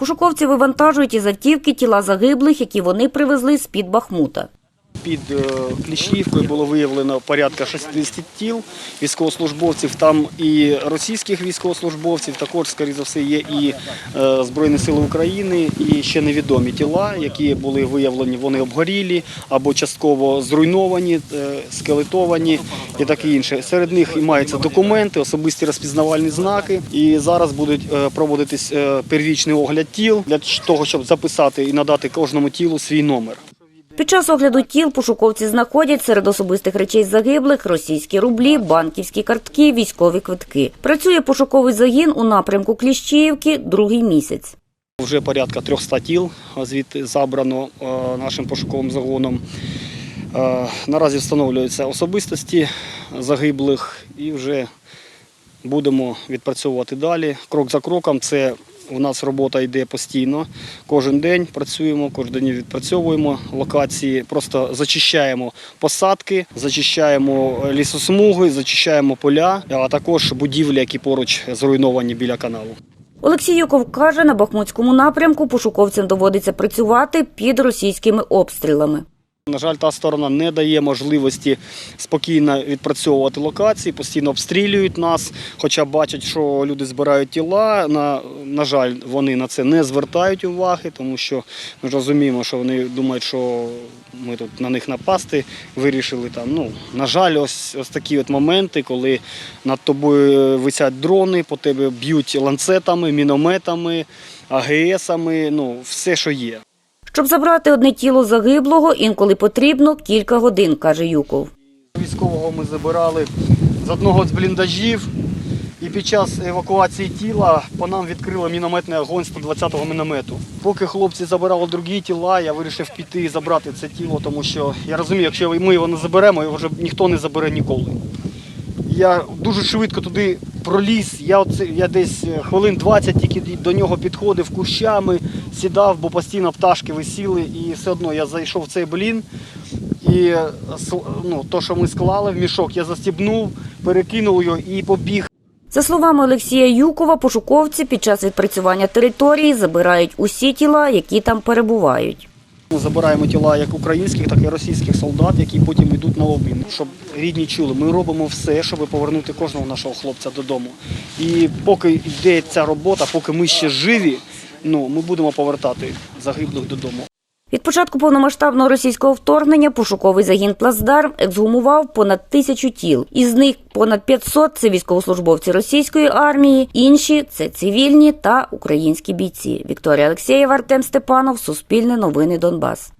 Пошуковці вивантажують із автівки тіла загиблих, які вони привезли з-під Бахмута. Під е, Кліщівкою було виявлено порядка 60 тіл військовослужбовців. Там і російських військовослужбовців, також, скоріше за все, є і е, Збройні Сили України, і ще невідомі тіла, які були виявлені, вони обгорілі або частково зруйновані, е, скелетовані і таке інше. Серед них і маються документи, особисті розпізнавальні знаки. І зараз будуть е, проводитись е, первічний огляд тіл для того, щоб записати і надати кожному тілу свій номер. Під час огляду тіл пошуковці знаходять серед особистих речей загиблих російські рублі, банківські картки, військові квитки. Працює пошуковий загін у напрямку Кліщіївки другий місяць. Вже порядка 300 тіл звідти забрано е, нашим пошуковим загоном. Е, Наразі встановлюються особистості загиблих і вже будемо відпрацьовувати далі. Крок за кроком це у нас робота йде постійно. Кожен день працюємо, кожен день відпрацьовуємо локації, просто зачищаємо посадки, зачищаємо лісосмуги, зачищаємо поля, а також будівлі, які поруч зруйновані біля каналу. Олексій Юков каже, на Бахмутському напрямку пошуковцям доводиться працювати під російськими обстрілами. На жаль, та сторона не дає можливості спокійно відпрацьовувати локації, постійно обстрілюють нас, хоча бачать, що люди збирають тіла. На, на жаль, вони на це не звертають уваги, тому що ми розуміємо, що вони думають, що ми тут на них напасти вирішили там. Ну, на жаль, ось, ось такі от моменти, коли над тобою висять дрони, по тебе б'ють ланцетами, мінометами, АГСами, ну, все, що є. Щоб забрати одне тіло загиблого, інколи потрібно кілька годин, каже Юков. Військового ми забирали з одного з бліндажів. І під час евакуації тіла по нам відкрили мінометний огонь 120-го міномету. Поки хлопці забирали другі тіла, я вирішив піти і забрати це тіло, тому що я розумію, якщо ми його не заберемо, його вже ніхто не забере ніколи. Я дуже швидко туди проліз. Я, оце, я десь хвилин 20 тільки до нього підходив кущами, сідав, бо постійно пташки висіли, і все одно я зайшов в цей блін. І е, ну, то, що ми склали в мішок, я застібнув, перекинув його і побіг. За словами Олексія Юкова, пошуковці під час відпрацювання території забирають усі тіла, які там перебувають. Ми забираємо тіла як українських, так і російських солдат, які потім йдуть на обмін. Щоб рідні чули, ми робимо все, щоб повернути кожного нашого хлопця додому. І поки йде ця робота, поки ми ще живі, ну ми будемо повертати загиблих додому. Від початку повномасштабного російського вторгнення пошуковий загін Плацдарм ексгумував понад тисячу тіл. Із них понад 500 – це військовослужбовці російської армії, інші – це цивільні та українські бійці. Вікторія Олексєєва, Артем Степанов, Суспільне новини Донбас.